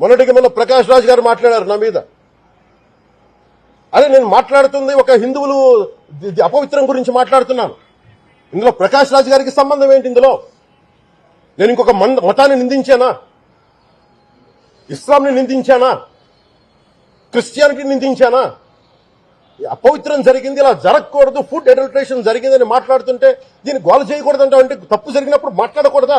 మొన్నటికి మొన్న ప్రకాష్ రాజ్ గారు మాట్లాడారు నా మీద. అదే నేను మాట్లాడుతుంది ఒక హిందువులు అపవిత్రం గురించి మాట్లాడుతున్నాను. ఇందులో ప్రకాష్ రాజ్ గారికి సంబంధం ఏంటి ఇందులో? నేను ఇంకొక మతాన్ని నిందించానా? ఇస్లాంని నిందించానా? క్రిస్టియానిటీ నిందించానా? అపవిత్రం జరిగింది ఇలా జరగకూడదు ఫుడ్ అడల్ట్రేషన్ జరిగిందని మాట్లాడుతుంటే దీన్ని గోల చేయకూడదంటే అంటే తప్పు జరిగినప్పుడు మాట్లాడకూడదా?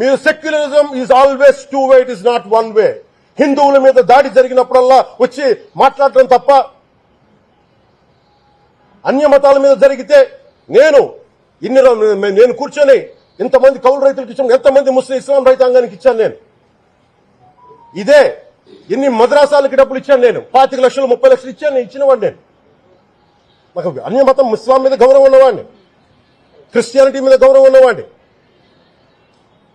మీరు secularism is always two way it is not one way హిందువుల మీద దాడి జరిగినప్పుడల్లా వచ్చి మాట్లాడటం తప్ప అన్య మతాల మీద జరిగితే నేను ఇన్ని నేను కూర్చొని ఇంతమంది కౌలు రైతులకు ఇచ్చాను ఎంతమంది ముస్లిం ఇస్లాం రైతాంగానికి ఇచ్చాను నేను. ఇదే ఎన్ని మద్రాసాలకి డబ్బులు ఇచ్చాను నేను. పాతిక లక్షలు ముప్పై లక్షలు ఇచ్చాను నేను ఇచ్చినవాడిని నేను. నాకు అన్య మతం ఇస్లాం మీద గౌరవం ఉన్నవాడిని. క్రిస్టియానిటీ మీద గౌరవం ఉన్నవాడిని.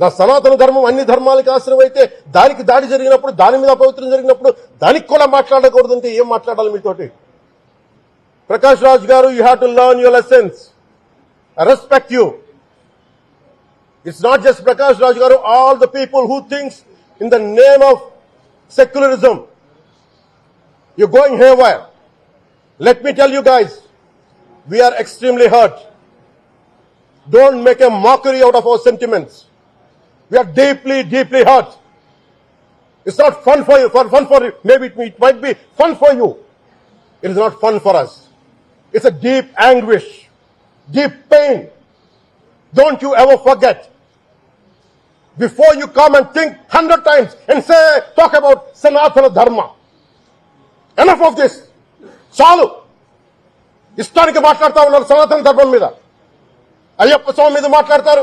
నా సనాతన ధర్మం అన్ని ధర్మాలకి ఆశ్రయం అయితే దానికి దాడి జరిగినప్పుడు దాని మీద అపవిత్రం జరిగినప్పుడు దానికి కూడా మాట్లాడకూడదు అంటే ఏం మాట్లాడాలి మీతోటి Prakash Raj garu you have to learn your lessons I respect you. It's not just Prakash Raj Garu, all the people who thinks in the name of secularism. You're going haywire. Let me tell you guys, we are extremely hurt. Don't make a mockery out of our sentiments. We are deeply, deeply hurt. It's not fun for you, for fun for you. Maybe it, it might be fun for you. It is not fun for us. It's a deep anguish, deep pain. Don't you ever forget. Before you come and think hundred times and say, talk about Sanatana Dharma. Enough of this. చాలు ఇష్టానికి మాట్లాడుతా ఉన్నారు సనాతన ధర్మం మీద అయ్యప్ప స్వామి మీద మాట్లాడతారు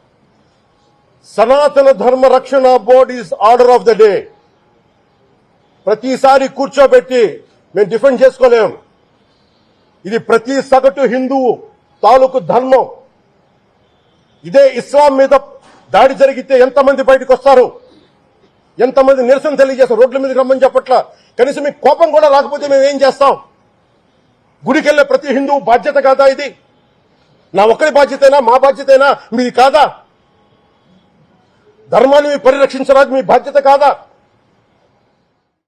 Sanatana Dharma Rakshana board is order of the day. ప్రతిసారి కూర్చోబెట్టి మేము డిఫెండ్ చేసుకోలేము. ఇది ప్రతి సగటు హిందువు తాలూకు ధర్మం. ఇదే ఇస్లాం మీద దాడి జరిగితే ఎంతమంది బయటకు వస్తారు? ఎంతమంది నిరసన తెలియజేస్తారు? రోడ్ల మీద రమ్మని చెప్పట్ల? కనీసం మీకు కోపం కూడా రాకపోతే మేము ఏం చేస్తాం? గుడికి వెళ్ళే ప్రతి హిందువు బాధ్యత కాదా ఇది? నా ఒక్కరి బాధ్యతైనా? మా బాధ్యతైనా? మీది కాదా? ధర్మాన్ని మీరు పరిరక్షించడానికి మీ బాధ్యత కాదా?